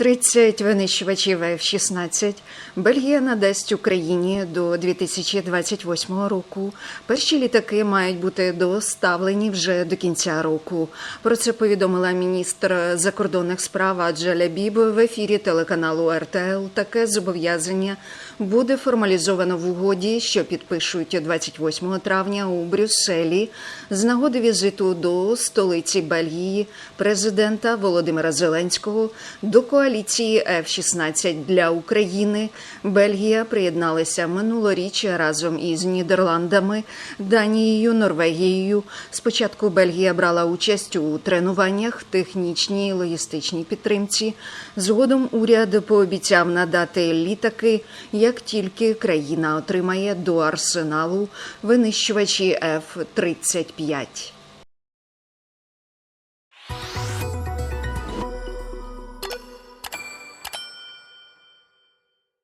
30 винищувачів F-16 Бельгія надасть Україні до 2028 року. Перші літаки мають бути доставлені вже до кінця року. Про це повідомила міністр закордонних справ Аджа Біб в ефірі телеканалу РТЛ. Таке зобов'язання буде формалізовано в угоді, що підпишуть 28 травня у Брюсселі з нагоди візиту до столиці Бельгії президента Володимира Зеленського до коаліції F-16 для України. Бельгія приєдналася минулоріч разом із Нідерландами, Данією, Норвегією. Спочатку Бельгія брала участь у тренуваннях, технічній логістичній підтримці. Згодом уряд пообіцяв надати літаки, як тільки країна отримає до арсеналу винищувачі F-35.